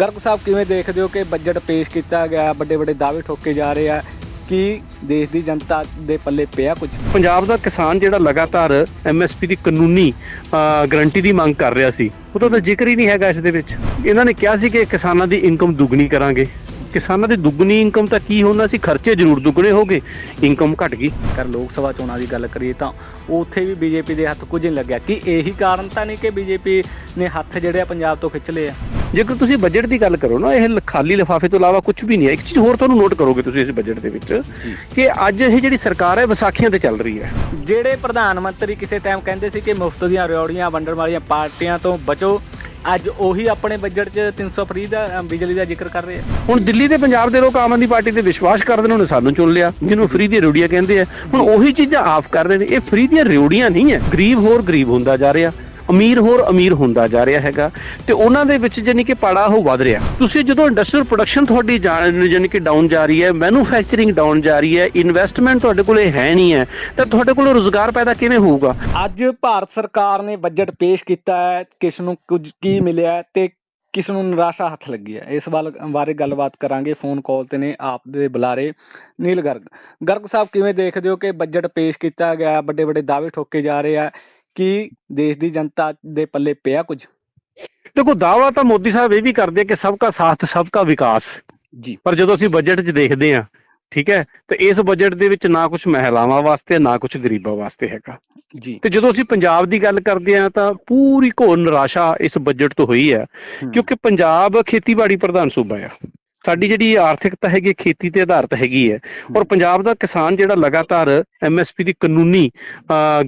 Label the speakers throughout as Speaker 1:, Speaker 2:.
Speaker 1: ਗਰਗ ਸਾਹਿਬ ਕਿਵੇਂ ਦੇਖਦੇ ਹੋ ਕਿ ਬਜਟ ਪੇਸ਼ ਕੀਤਾ ਗਿਆ? ਵੱਡੇ ਵੱਡੇ ਦਾਅਵੇ ਠੋਕੇ ਜਾ ਰਹੇ ਆ। ਕਿ ਦੇਸ਼ ਦੀ ਜਨਤਾ ਦੇ ਪੱਲੇ ਪਿਆ ਕੁਝ?
Speaker 2: ਪੰਜਾਬ ਦਾ ਕਿਸਾਨ ਜਿਹੜਾ ਲਗਾਤਾਰ ਐਮਐਸਪੀ ਦੀ ਕਾਨੂੰਨੀ ਗਰੰਟੀ ਦੀ ਮੰਗ ਕਰ ਰਿਹਾ ਸੀ ਉਹਦਾ ਤਾਂ ਜ਼ਿਕਰ ਹੀ ਨਹੀਂ ਹੈਗਾ ਇਸ ਦੇ ਵਿੱਚ। ਇਹਨਾਂ ਨੇ ਕਿਹਾ ਸੀ ਕਿ ਕਿਸਾਨਾਂ ਦੀ ਇਨਕਮ ਦੁੱਗਣੀ ਕਰਾਂਗੇ। ਕਿਸਾਨਾਂ ਦੀ ਦੁੱਗਣੀ ਇਨਕਮ ਤਾਂ ਕੀ ਹੋਣਾ ਸੀ? ਖਰਚੇ ਜ਼ਰੂਰ ਦੁੱਗਣੇ ਹੋ ਗਏ ਇਨਕਮ ਘਟ ਗਈ।
Speaker 1: ਕਰ ਲੋਕ ਸਭਾ ਚੋਣਾਂ ਦੀ ਗੱਲ ਕਰੀਏ ਤਾਂ ਉੱਥੇ ਵੀ ਬੀਜੇਪੀ ਦੇ ਹੱਥ ਕੁਝ ਨਹੀਂ ਲੱਗਿਆ। ਕਿ ਇਹੀ ਕਾਰਨ ਤਾਂ ਨਹੀਂ ਕਿ ਬੀਜੇਪੀ ਨੇ ਹੱਥ ਜਿਹੜੇ ਆ ਪੰਜਾਬ ਤੋਂ ਖਿੱਚ ਲਏ ਆ?
Speaker 2: ਜੇਕਰ ਤੁਸੀਂ ਬਜਟ ਦੀ ਗੱਲ ਕਰੋ ਨਾ ਇਹ ਖਾਲੀ ਲਿਫਾਫੇ ਤੋਂ ਇਲਾਵਾ ਕੁਝ ਵੀ ਨਹੀਂ ਹੈ। ਇੱਕ ਚੀਜ਼ ਹੋਰ ਤੁਹਾਨੂੰ ਨੋਟ ਕਰੋਗੇ ਤੁਸੀਂ ਇਸ ਬਜਟ ਦੇ ਵਿੱਚ ਕਿ ਅੱਜ ਇਹ ਜਿਹੜੀ ਸਰਕਾਰ ਹੈ ਵਿਸਾਖੀਆਂ ਤੇ ਚੱਲ ਰਹੀ ਹੈ।
Speaker 1: ਜਿਹੜੇ ਪ੍ਰਧਾਨ ਮੰਤਰੀ ਕਿਸੇ ਟਾਈਮ ਕਹਿੰਦੇ ਸੀ ਕਿ ਮੁਫਤ ਦੀਆਂ ਰਿਓੜੀਆਂ ਵੰਡਣ ਵਾਲੀਆਂ ਪਾਰਟੀਆਂ ਤੋਂ ਬਚੋ ਅੱਜ ਉਹੀ ਆਪਣੇ ਬਜਟ 'ਚ 300 ਫਰੀ ਦਾ ਬਿਜਲੀ ਦਾ ਜ਼ਿਕਰ ਕਰ ਰਹੇ ਆ।
Speaker 2: ਹੁਣ ਦਿੱਲੀ ਤੇ ਪੰਜਾਬ ਦੇ ਲੋਕ ਆਮ ਆਦਮੀ ਪਾਰਟੀ ਤੇ ਵਿਸ਼ਵਾਸ ਕਰਦੇ ਨੇ ਉਹਨੇ ਸਾਨੂੰ ਚੁਣ ਲਿਆ ਜਿਹਨੂੰ ਫ੍ਰੀ ਦੀਆਂ ਰਿਉੜੀਆਂ ਕਹਿੰਦੇ ਆ। ਹੁਣ ਉਹੀ ਚੀਜ਼ਾਂ ਆਫ ਕਰ ਰਹੇ ਨੇ ਇਹ ਫ੍ਰੀ ਦੀਆਂ ਰਿਉੜੀਆਂ ਨਹੀਂ ਹੈ। ਗਰੀਬ ਹੋਰ ਗਰੀਬ ਹੁੰਦਾ ਜਾ ਰਿਹਾ। ਅਮੀਰ ਹੋਰ ਅਮੀਰ ਹੁੰਦਾ ਜਾ ਰਿਹਾ ਹੈਗਾ ਤੇ ਉਹਨਾਂ ਦੇ ਵਿੱਚ ਜਾਨੀ ਕਿ ਪਾੜਾ ਉਹ ਵੱਧ ਰਿਹਾ। ਤੁਸੀਂ ਜਦੋਂ ਇੰਡਸਟਰੀਅਲ ਪ੍ਰੋਡਕਸ਼ਨ ਤੁਹਾਡੀ ਜਾਨੀ ਕਿ ਡਾਊਨ ਜਾ ਰਹੀ ਹੈ ਮੈਨੂਫੈਕਚਰਿੰਗ ਡਾਊਨ ਜਾ ਰਹੀ ਹੈ ਇਨਵੈਸਟਮੈਂਟ ਤੁਹਾਡੇ ਕੋਲੇ ਹੈ ਨਹੀਂ ਹੈ, ਤਾਂ ਤੁਹਾਡੇ ਕੋਲ ਰੋਜ਼ਗਾਰ ਪੈਦਾ ਕਿਵੇਂ ਹੋਊਗਾ?
Speaker 1: ਅੱਜ ਭਾਰਤ ਸਰਕਾਰ ਨੇ ਬਜਟ ਪੇਸ਼ ਕੀਤਾ ਹੈ, ਕਿਸ ਨੂੰ ਕੁਝ ਕੀ ਮਿਲਿਆ ਤੇ ਕਿਸ ਨੂੰ ਨਿਰਾਸ਼ਾ ਹੱਥ ਲੱਗੀ ਹੈ। ਇਸ ਵੱਲ ਬਾਰੇ ਗੱਲਬਾਤ ਕਰਾਂਗੇ। ਫੋਨ ਕਾਲ ਤੇ ਨੇ ਆਪ ਦੇ ਬੁਲਾਰੇ ਨੀਲ ਗਰਗ। ਗਰਗ ਸਾਹਿਬ, ਕਿਵੇਂ ਦੇਖਦੇ ਹੋ ਕਿ ਬਜਟ ਪੇਸ਼ ਕੀਤਾ ਗਿਆ ਵੱਡੇ ਵੱਡੇ ਦਾਅਵੇ ਠੋਕੇ ਜਾ ਰਹੇ ਆ? ਕਿ ਦੇਸ਼ ਦੀ ਜਨਤਾ ਦੇ ਪੱਲੇ ਪਿਆ ਕੁਝ?
Speaker 2: ਦੇਖੋ ਦਾਅਵਾ ਤਾਂ ਮੋਦੀ ਸਾਹਿਬ ਇਹ ਵੀ ਕਰਦੇ ਆ ਕਿ ਸਭ ਕਾ ਸਾਥ ਸਭ ਕਾ ਵਿਕਾਸ।
Speaker 1: ਜੀ।
Speaker 2: ਪਰ ਜਦੋਂ ਅਸੀਂ ਬਜਟ 'ਚ ਦੇਖਦੇ ਹਾਂ ਠੀਕ ਹੈ ਤੇ ਇਸ ਬਜਟ ਦੇ ਵਿੱਚ ਨਾ ਕੁਝ ਮਹਿਲਾਵਾਂ ਵਾਸਤੇ ਨਾ ਕੁਝ ਗਰੀਬਾਂ ਵਾਸਤੇ ਹੈਗਾ।
Speaker 1: ਜੀ।
Speaker 2: ਤੇ ਜਦੋਂ ਅਸੀਂ ਪੰਜਾਬ ਦੀ ਗੱਲ ਕਰਦੇ ਹਾਂ ਤਾਂ ਪੂਰੀ ਘੋਰ ਨਿਰਾਸ਼ਾ ਇਸ ਬਜਟ ਤੋਂ ਹੋਈ ਹੈ। ਕਿਉਂਕਿ ਪੰਜਾਬ ਖੇਤੀਬਾੜੀ ਪ੍ਰਧਾਨ ਸੂਬਾ ਆ। ਸਾਡੀ ਜਿਹੜੀ ਆਰਥਿਕਤਾ ਹੈਗੀ ਖੇਤੀ ਤੇ ਆਧਾਰਿਤ ਹੈਗੀ ਹੈ। ਔਰ ਪੰਜਾਬ ਦਾ ਕਿਸਾਨ ਜਿਹੜਾ ਲਗਾਤਾਰ ਐਮਐਸਪੀ ਦੀ ਕਾਨੂੰਨੀ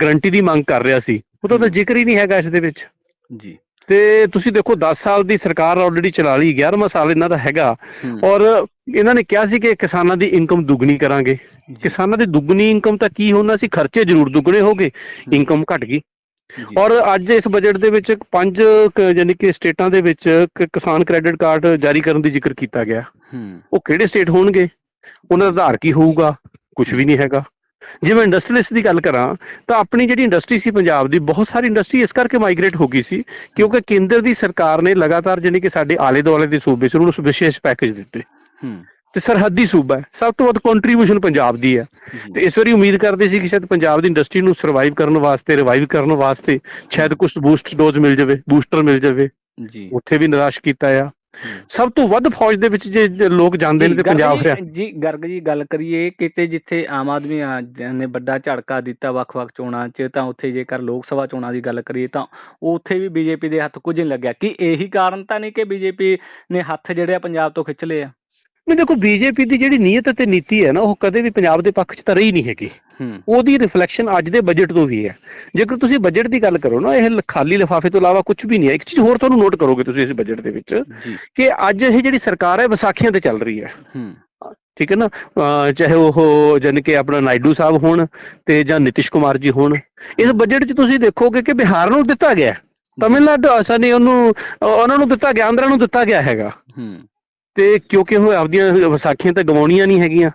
Speaker 2: ਗਰੰਟੀ ਦੀ ਮੰਗ ਕਰ ਰਿਹਾ ਸੀ ਉਹਦਾ ਤਾਂ ਜ਼ਿਕਰ ਹੀ ਨਹੀਂ ਹੈਗਾ ਇਸ ਦੇ ਵਿੱਚ।
Speaker 1: ਜੀ।
Speaker 2: ਤੇ ਤੁਸੀਂ ਦੇਖੋ 10 ਸਾਲ ਦੀ ਸਰਕਾਰ ਆਲਰੇਡੀ ਚਲਾ ਲਈ 11ਵਾਂ ਸਾਲ ਇਹਨਾਂ ਦਾ ਹੈਗਾ। ਔਰ ਇਹਨਾਂ ਨੇ ਕਿਹਾ ਸੀ ਕਿ ਕਿਸਾਨਾਂ ਦੀ ਇਨਕਮ ਦੁੱਗਣੀ ਕਰਾਂਗੇ। ਕਿਸਾਨਾਂ ਦੀ ਦੁੱਗਣੀ ਇਨਕਮ ਤਾਂ ਕੀ ਹੋਣਾ ਸੀ? ਖਰਚੇ ਜ਼ਰੂਰ ਦੁੱਗਣੇ ਹੋ ਗਏ। ਇਨਕਮ ਘਟ ਗਈ। ਔਰ ਅੱਜ ਇਸ ਬਜਟ ਦੇ ਵਿੱਚ ਪੰਜ ਯਾਨੀ ਕਿ ਸਟੇਟਾਂ ਦੇ ਵਿੱਚ ਕਿਸਾਨ ਕ੍ਰੈਡਿਟ ਕਾਰਡ ਜਾਰੀ ਕਰਨ ਦੀ ਜ਼ਿਕਰ ਕੀਤਾ ਗਿਆ। ਉਹ ਕਿਹੜੇ ਸਟੇਟ ਹੋਣਗੇ? ਉਹਨਾਂ ਦਾ ਆਧਾਰ ਕੀ ਹੋਊਗਾ? ਕੁਝ ਵੀ ਨਹੀਂ ਹੈਗਾ। ਜਿਵੇਂ ਇੰਡਸਟਰੀਲਿਸਟ ਦੀ ਗੱਲ ਕਰਾਂ ਤਾਂ ਆਪਣੀ ਜਿਹੜੀ ਇੰਡਸਟਰੀ ਸੀ ਪੰਜਾਬ ਦੀ ਬਹੁਤ ਸਾਰੀ ਇੰਡਸਟਰੀ ਇਸ ਕਰਕੇ ਮਾਈਗ੍ਰੇਟ ਹੋ ਗਈ ਸੀ ਕਿਉਂਕਿ ਕੇਂਦਰ ਦੀ ਸਰਕਾਰ ਨੇ ਲਗਾਤਾਰ ਜਾਨੀ ਕਿ ਸਾਡੇ ਆਲੇ ਦੁਆਲੇ ਦੇ ਸੂਬੇ ਸੀ ਉਹਨੂੰ ਵਿਸ਼ੇਸ਼ ਪੈਕੇਜ ਦਿੱਤੇ। ਤੇ ਸਰਹੱਦੀ ਸੂਬਾ ਹੈ। ਸਭ ਤੋਂ ਵੱਧ ਕੰਟਰੀਬਿਊਸ਼ਨ ਪੰਜਾਬ ਦੀ ਹੈ। ਤੇ ਇਸ ਵਾਰੀ ਉਮੀਦ ਕਰਦੇ ਸੀ ਕਿ ਸ਼ਾਇਦ ਪੰਜਾਬ ਦੀ ਇੰਡਸਟਰੀ ਨੂੰ ਸਰਵਾਈਵ ਕਰਨ ਵਾਸਤੇ ਰਿਵਾਈਵ ਕਰਨ ਵਾਸਤੇ ਸ਼ਾਇਦ ਕੁਝ ਬੂਸਟ ਡੋਜ਼ ਮਿਲ ਜਾਵੇ ਬੂਸਟਰ ਮਿਲ ਜਾਵੇ।
Speaker 1: ਜੀ।
Speaker 2: ਉੱਥੇ ਵੀ ਨਿਰਾਸ਼ ਕੀਤਾ ਆ। ਸਭ ਤੋਂ ਵੱਧ ਫੌਜ ਦੇ ਵਿੱਚ ਜੇ ਲੋਕ ਜਾਂਦੇ ਨੇ ਤੇ ਪੰਜਾਬ ਹਰਿਆਣਾ
Speaker 1: ਜੀ ਗਰਗ ਜੀ ਗੱਲ ਕਰੀਏ ਕਿਤੇ ਜਿੱਥੇ ਆਮ ਆਦਮੀ ਨੇ ਵੱਡਾ ਝੜਕਾ ਦਿੱਤਾ ਵੱਖ-ਵੱਖ ਚੋਣਾਂ 'ਚ ਤਾਂ ਉੱਥੇ ਜੇਕਰ ਲੋਕ ਸਭਾ ਚੋਣਾਂ ਦੀ ਗੱਲ ਕਰੀਏ ਤਾਂ ਉੱਥੇ ਵੀ ਬੀਜੇਪੀ ਦੇ ਹੱਥ ਕੁਝ ਨਹੀਂ ਲੱਗਿਆ। ਕਿ ਇਹੀ ਕਾਰਨ ਤਾਂ ਨਹੀਂ ਕਿ ਬੀਜੇਪੀ ਨੇ ਹੱਥ ਜਿਹੜੇ ਪੰਜਾਬ ਤੋਂ ਖਿੱਚ ਲਏ ਆ?
Speaker 2: ਨਹੀਂ ਦੇਖੋ ਬੀਜੇਪੀ ਦੀ ਜਿਹੜੀ ਨੀਅਤ ਤੇ ਨੀਤੀ ਹੈ ਨਾ ਉਹ ਕਦੇ ਵੀ ਪੰਜਾਬ ਦੇ ਪੱਖ 'ਚ ਤਾਂ ਰਹੀ ਨਹੀਂ ਹੈਗੀ। ਉਹਦੀ ਰਿਫਲੈਕਸ਼ਨ ਅੱਜ ਦੇ ਬਜਟ ਤੋਂ ਵੀ ਹੈ। ਜੇਕਰ ਤੁਸੀਂ ਬਜਟ ਦੀ ਗੱਲ ਕਰੋ ਨਾ ਇਹ ਖਾਲੀ ਲਿਫਾਫੇ ਤੋਂ ਇਲਾਵਾ ਕੁਝ ਵੀ ਨਹੀਂ ਹੈ। ਇੱਕ ਚੀਜ਼ ਹੋਰ ਤੁਹਾਨੂੰ ਨੋਟ ਕਰੋਗੇ ਤੁਸੀਂ ਇਸ ਬਜਟ ਦੇ ਵਿੱਚ ਕਿ ਅੱਜ ਇਹ ਜਿਹੜੀ ਸਰਕਾਰ ਹੈ ਵਿਸਾਖੀਆਂ ਤੇ ਚੱਲ ਰਹੀ ਹੈ। ਠੀਕ ਹੈ ਨਾ? ਚਾਹੇ ਉਹ ਜਾਣੀ ਕਿ ਆਪਣਾ ਨਾਇਡੂ ਸਾਹਿਬ ਹੋਣ ਤੇ ਜਾਂ ਨਿਤਿਸ਼ ਕੁਮਾਰ ਜੀ ਹੋਣ। ਇਸ ਬਜਟ 'ਚ ਤੁਸੀਂ ਦੇਖੋਗੇ ਕਿ ਬਿਹਾਰ ਨੂੰ ਦਿੱਤਾ ਗਿਆ। ਤਮਿਲਨਾਡੂ ਅਸਾਂ ਨੇ ਉਹਨੂੰ ਉਹਨਾਂ ਨੂੰ ਦਿੱਤਾ ਗਿਆ ਆਂਧਰਾ ਨੂੰ ਦਿੱਤਾ ਗਿਆ ਹੈਗਾ।
Speaker 1: ਹੂੰ।
Speaker 2: ਤੇ ਕਿਉਂਕਿ ਉਹ ਆਪਦੀਆਂ ਵਿਸਾਖੀਆਂ ਤਾਂ ਗਵਾਉਣੀਆਂ ਨਹੀਂ ਹੈਗੀਆਂ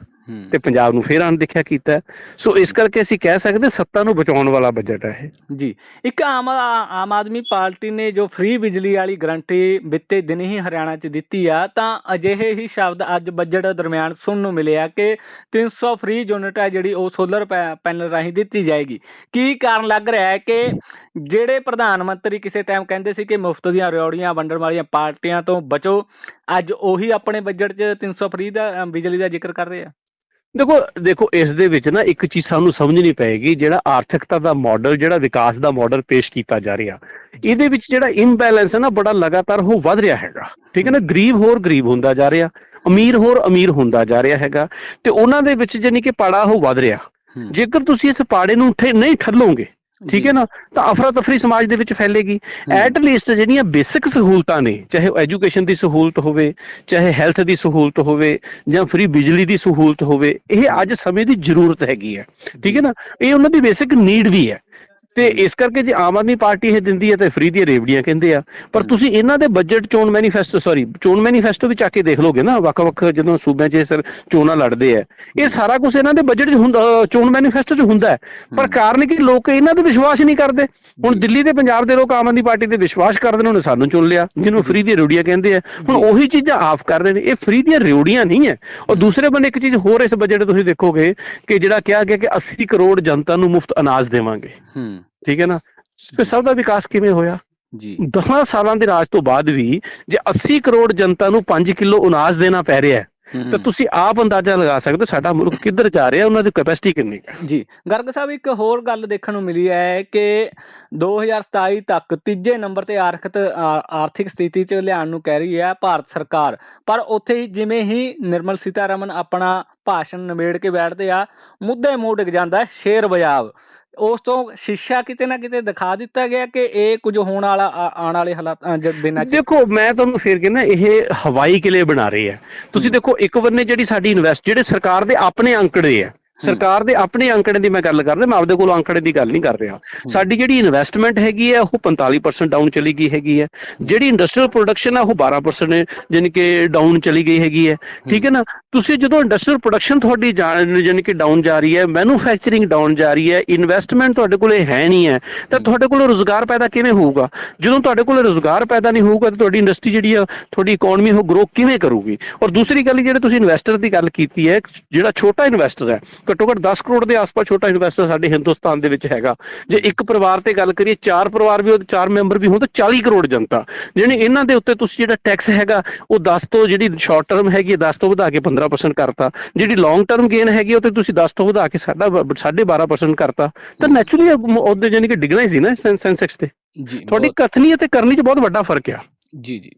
Speaker 2: ਤੇ ਪੰਜਾਬ ਨੂੰ ਫੇਰ ਅਣਦੇਖਿਆ ਕੀਤਾ। ਸੋ ਇਸ ਕਰਕੇ ਅਸੀਂ ਕਹਿ ਸਕਦੇ ਸੱਤਾ ਨੂੰ ਬਚਾਉਣ ਵਾਲਾ ਬਜਟ ਹੈ ਇਹ।
Speaker 1: ਜੀ ਇੱਕ ਆਮ ਆਮ ਆਦਮੀ ਪਾਰਟੀ ਨੇ ਜੋ ਫ੍ਰੀ ਬਿਜਲੀ ਵਾਲੀ ਗਰੰਟੀ ਬਿੱਤੇ ਦਿਨ ਹੀ ਹਰਿਆਣਾ 'ਚ ਦਿੱਤੀ ਆ ਤਾਂ ਅਜਿਹੇ ਹੀ ਸ਼ਬਦ ਅੱਜ ਬਜਟ ਦਰਮਿਆਨ ਸੁਣਨ ਨੂੰ ਮਿਲਿਆ ਕਿ 300 ਫ੍ਰੀ ਯੂਨਿਟ ਹੈ ਜਿਹੜੀ ਉਹ ਸੋਲਰ ਪੈਨਲ ਰਾਹੀਂ ਦਿੱਤੀ ਜਾਏਗੀ। ਕੀ ਕਾਰਨ ਲੱਗ ਰਿਹਾ ਹੈ ਕਿ ਜਿਹੜੇ ਪ੍ਰਧਾਨ ਮੰਤਰੀ ਕਿਸੇ ਟਾਈਮ ਕਹਿੰਦੇ ਸੀ ਕਿ ਮੁਫਤ ਦੀਆਂ ਰਿਓੜੀਆਂ ਵੰਡਣ ਵਾਲੀਆਂ ਪਾਰਟੀਆਂ ਤੋਂ ਬਚੋ ਅੱਜ ਉਹੀ ਆਪਣੇ ਬਜਟ 'ਚ 300 ਫ੍ਰੀ ਦਾ ਅ, ਬਿਜਲੀ ਦਾ ਜ਼ਿਕਰ ਕਰ ਰਹੇ ਆ।
Speaker 2: ਦੇਖੋ ਦੇਖੋ ਇਸ ਦੇ ਵਿੱਚ ਨਾ ਇੱਕ ਚੀਜ਼ ਸਾਨੂੰ ਸਮਝਣੀ ਪਏਗੀ ਜਿਹੜਾ ਆਰਥਿਕਤਾ ਦਾ ਮਾਡਲ ਜਿਹੜਾ ਵਿਕਾਸ ਦਾ ਮਾਡਲ ਪੇਸ਼ ਕੀਤਾ ਜਾ ਰਿਹਾ। ਇਹਦੇ ਵਿੱਚ ਜਿਹੜਾ ਇੰਬੈਲੈਂਸ ਹੈ ਨਾ ਬੜਾ ਲਗਾਤਾਰ ਉਹ ਵੱਧ ਰਿਹਾ ਹੈਗਾ। ਠੀਕ ਹੈ ਨਾ? ਗਰੀਬ ਹੋਰ ਗਰੀਬ ਹੁੰਦਾ ਜਾ ਰਿਹਾ ਅਮੀਰ ਹੋਰ ਅਮੀਰ ਹੁੰਦਾ ਜਾ ਰਿਹਾ ਹੈਗਾ। ਤੇ ਉਹਨਾਂ ਦੇ ਵਿੱਚ ਜਾਨੀ ਕਿ ਪਾੜਾ ਉਹ ਵੱਧ ਰਿਹਾ।
Speaker 1: ਹੂੰ,
Speaker 2: ਜੇਕਰ ਤੁਸੀਂ ਇਸ ਪਾੜੇ ਨੂੰ ਠੇ- ਨਹੀਂ ਠੱਲੋਗੇ ਠੀਕ ਹੈ ਨਾ? ਤਾਂ ਅਫਰਾ ਤਫਰੀ ਸਮਾਜ ਦੇ ਵਿੱਚ ਫੈਲੇਗੀ। ਐਟ ਲੀਸਟ ਜਿਹੜੀਆਂ ਬੇਸਿਕ ਸਹੂਲਤਾਂ ਨੇ ਚਾਹੇ ਉਹ ਐਜੂਕੇਸ਼ਨ ਦੀ ਸਹੂਲਤ ਹੋਵੇ ਚਾਹੇ ਹੈਲਥ ਦੀ ਸਹੂਲਤ ਹੋਵੇ ਜਾਂ ਫ੍ਰੀ ਬਿਜਲੀ ਦੀ ਸਹੂਲਤ ਹੋਵੇ ਇਹ ਅੱਜ ਸਮੇਂ ਦੀ ਜ਼ਰੂਰਤ ਹੈਗੀ ਹੈ। ਠੀਕ ਹੈ ਨਾ? ਇਹ ਉਹਨਾਂ ਦੀ ਬੇਸਿਕ ਨੀਡ ਵੀ ਹੈ। ਤੇ ਇਸ ਕਰਕੇ ਜੇ ਆਮ ਆਦਮੀ ਪਾਰਟੀ ਇਹ ਦਿੰਦੀ ਹੈ ਤੇ ਫ੍ਰੀ ਦੀਆਂ ਰੇਵੜੀਆਂ ਕਹਿੰਦੇ ਆ ਪਰ। ਤੁਸੀਂ ਇਹਨਾਂ ਦੇ ਬਜਟ ਚੋਣ ਮੈਨੀਫੈਸਟੋ ਸੌਰੀ ਚੋਣ ਮੈਨੀਫੈਸਟੋ ਵੀ ਚੱਕ ਕੇ ਦੇਖ ਲੋਗੇ ਨਾ ਵੱਖ-ਵੱਖ ਜਦੋਂ ਸੂਬਿਆਂ 'ਚ ਇਹ ਸਰ ਚੋਣਾਂ ਲੜਦੇ ਆ ਇਹ ਸਾਰਾ ਕੁਝ ਇਹਨਾਂ ਦੇ ਬਜਟ 'ਚ ਹੁੰਦਾ ਚੋਣ ਮੈਨੀਫੈਸਟੋ 'ਚ ਹੁੰਦਾ ਪਰ। ਕਾਰਨ ਕਿ ਲੋਕ ਇਹਨਾਂ ਤੇ ਵਿਸ਼ਵਾਸ ਨਹੀਂ ਕਰਦੇ ਹੁਣ। ਦਿੱਲੀ ਤੇ ਪੰਜਾਬ ਦੇ ਲੋਕ ਆਮ ਆਦਮੀ ਪਾਰਟੀ ਤੇ ਵਿਸ਼ਵਾਸ ਕਰਦੇ ਨੇ ਉਹਨੇ ਸਾਨੂੰ ਚੁਣ ਲਿਆ ਜਿਹਨੂੰ। ਫ੍ਰੀ ਦੀਆਂ ਰੇਵੜੀਆਂ ਕਹਿੰਦੇ ਆ ਹੁਣ। ਉਹੀ ਚੀਜ਼ਾਂ ਆਫ ਕਰ ਰਹੇ ਨੇ ਇਹ ਫ੍ਰੀ ਦੀਆਂ ਰੇਵੜੀਆਂ ਨਹੀਂ ਹੈ ਔਰ ਦੂਸਰੇ ਬੰਨੇ ਇੱਕ ਚੀਜ਼ ਹੋਰ ਇਸ ਬਜਟ ਤੁਸੀਂ ਦੇਖੋਗੇ ਕਿ ਜਿਹੜਾ ਕਿਹਾ ਗਿਆ ਕਿ 80 ਕਰੋੜ ਜਨਤਾ ਨੂੰ ਮੁਫਤ ਅਨਾਜ ਦੇਵਾਂਗੇ
Speaker 1: ਹੂੰ
Speaker 2: ਠੀਕ ਹੈ ਨਾ? ਫਿਰ ਸਭ ਦਾ ਵਿਕਾਸ ਕਿਵੇਂ ਹੋਇਆ?
Speaker 1: ਜੀ।
Speaker 2: 10 ਸਾਲਾਂ ਦੇ ਰਾਜ ਤੋਂ ਬਾਅਦ ਵੀ ਜੇ 80 ਕਰੋੜ ਜਨਤਾ ਨੂੰ 5 ਕਿਲੋ ਅਨਾਜ ਦੇਣਾ ਪੈ ਰਿਹਾ ਹੈ ਤਾਂ ਤੁਸੀਂ ਆਪ ਅੰਦਾਜ਼ਾ ਲਗਾ ਸਕਦੇ ਹੋ ਸਾਡਾ ਮੁਲਕ ਕਿੱਧਰ ਜਾ ਰਿਹਾ ਉਹਨਾਂ ਦੀ ਕੈਪੈਸਿਟੀ ਕਿੰਨੀ ਹੈ?
Speaker 1: ਜੀ ਗਰਗ ਸਾਹਿਬ ਇੱਕ ਹੋਰ ਗੱਲ ਦੇਖਣ ਨੂੰ ਮਿਲੀ ਹੈ ਕਿ 2027 ਤੱਕ ਤੀਜੇ ਨੰਬਰ ਤੇ ਆਰਥਿਕ ਆਰਥਿਕ ਸਥਿਤੀ 'ਚ ਲਿਆਉਣ ਨੂੰ ਕਹਿ ਰਹੀ ਹੈ ਭਾਰਤ ਸਰਕਾਰ। ਪਰ ਉੱਥੇ ਹੀ ਜਿਵੇਂ ਹੀ ਨਿਰਮਲ ਸੀਤਾਰਮਨ ਆਪਣਾ ਭਾਸ਼ਣ ਨਿਬੇੜ ਕੇ ਬੈਠਦੇ ਆ ਮੁੱਦੇ ਮੂੰਹ ਡਿੱਗ ਜਾਂਦਾ ਹੈ ਸ਼ੇਰ ਬਜਾਵ ਉਸ ਤੋਂ ਸ਼ੀਸ਼ਾ ਕਿਤੇ ਨਾ ਕਿਤੇ ਦਿਖਾ ਦਿੱਤਾ ਗਿਆ ਕਿ ਇਹ ਕੁਝ ਹੋਣ ਵਾਲਾ ਆਉਣ ਵਾਲੇ ਹਾਲਾਤ ਦਿਨਾਂ 'ਚ
Speaker 2: ਦੇਖੋ ਮੈਂ ਤੁਹਾਨੂੰ ਫੇਰ ਕਹਿੰਦਾ ਇਹ ਹਵਾਈ ਕਿਲੇ ਬਣਾ ਰਹੇ ਆ ਤੁਸੀਂ। ਦੇਖੋ ਇੱਕ ਬੰਨੇ ਜਿਹੜੀ ਸਾਡੀ ਇਨਵੈਸਟ ਜਿਹੜੇ ਸਰਕਾਰ ਦੇ ਆਪਣੇ ਅੰਕੜੇ ਆ ਸਰਕਾਰ ਦੇ ਆਪਣੇ ਅੰਕੜੇ ਦੀ ਮੈਂ ਗੱਲ ਕਰ ਰਿਹਾ ਮੈਂ ਆਪਦੇ ਕੋਲ ਅੰਕੜੇ ਦੀ ਗੱਲ ਨਹੀਂ ਕਰ ਰਿਹਾ। ਸਾਡੀ ਜਿਹੜੀ ਇਨਵੈਸਟਮੈਂਟ ਹੈਗੀ ਹੈ ਉਹ 45% ਡਾਊਨ ਚਲੀ ਗਈ ਹੈਗੀ ਹੈ। ਜਿਹੜੀ ਇੰਡਸਟਰੀਅਲ ਪ੍ਰੋਡਕਸ਼ਨ ਹੈ ਉਹ 12% ਯਾਨੀ ਕਿ ਡਾਊਨ ਚਲੀ ਗਈ ਹੈਗੀ ਹੈ। ਠੀਕ ਹੈ ਨਾ? ਤੁਸੀਂ ਜਦੋਂ ਇੰਡਸਟਰੀਅਲ ਪ੍ਰੋਡਕਸ਼ਨ ਤੁਹਾਡੀ ਯਾਨੀ ਕਿ ਡਾਊਨ ਜਾ ਰਹੀ ਹੈ ਮੈਨੂਫੈਕਚਰਿੰਗ ਡਾਊਨ ਜਾ ਰਹੀ ਹੈ ਇਨਵੈਸਟਮੈਂਟ ਤੁਹਾਡੇ ਕੋਲੇ ਹੈ ਨਹੀਂ ਹੈ ਤਾਂ ਤੁਹਾਡੇ ਕੋਲ ਰੋਜ਼ਗਾਰ ਪੈਦਾ ਕਿਵੇਂ ਹੋਊਗਾ? ਜਦੋਂ ਤੁਹਾਡੇ ਕੋਲ ਰੋਜ਼ਗਾਰ ਪੈਦਾ ਨਹੀਂ ਹੋਊਗਾ ਤਾਂ ਤੁਹਾਡੀ ਇੰਡਸਟਰੀ ਜਿਹੜੀ ਆ ਤੁਹਾਡੀ ਇਕਨੋਮੀ ਉਹ ਗਰੋ ਕਿਵੇਂ ਕਰੂਗੀ? ਔਰ ਦੂਸਰੀ ਗੱਲ ਜਿਹੜੇ ਤੁਸੀਂ ਇਨਵੈਸਟਰ ਦੀ ਗੱਲ ਕੀਤੀ ਹੈ ਜਿਹੜਾ ਛੋਟਾ ਇਨਵੈਸਟਰ ਹੈ ਘੱਟੋ ਘੱਟ 10 ਕਰੋੜ ਦੇ ਆਸ-ਪਾਸ ਛੋਟਾ ਇਨਵੈਸਟਰ ਸਾਡੇ ਹਿੰਦੁਸਤਾਨ ਦੇ ਵਿੱਚ ਹੈਗਾ। ਜੇ ਇੱਕ ਪਰਿਵਾਰ ਤੇ ਗੱਲ ਕਰੀਏ ਚਾਰ ਪਰਿਵਾਰ ਵੀ ਉਹ ਚਾਰ ਮੈਂਬਰ ਵੀ ਹੋਣ ਤਾਂ 40 ਕਰੋੜ ਜਨਤਾ। ਜਿਹੜੀ ਇਹਨਾਂ ਦੇ ਉੱਤੇ ਤੁਸੀਂ ਜਿਹੜਾ ਟੈਕਸ ਹੈਗਾ ਉਹ 10 ਤੋਂ ਜਿਹੜੀ ਸ਼ਾਰਟ ਟਰਮ ਹੈਗੀ ਹੈ 10 ਤੋਂ ਵਧਾ ਕੇ 15% ਕਰਤਾ। ਜਿਹੜੀ ਲੌਂਗ ਟਰਮ ਗੇਨ ਹੈਗੀ ਉਹ ਤੇ ਤੁਸੀਂ 10 ਤੋਂ ਵਧਾ ਕੇ ਸਾਡਾ 12.5% ਕਰਤਾ। ਤਾਂ ਨੈਚੁਰਲੀ ਉਹਦੇ ਯਾਨੀ ਕਿ ਡਿਗਣਾ ਹੀ ਸੀ ਨਾ ਸੈਂਸੈਕਸ ਤੇ।
Speaker 1: ਜੀ
Speaker 2: ਤੁਹਾਡੀ ਕਥਨੀ ਅਤੇ ਕਰਨੀ 'ਚ ਬਹੁਤ ਵੱਡਾ ਫ਼ਰਕ ਆ।
Speaker 1: ਜੀ ਜੀ।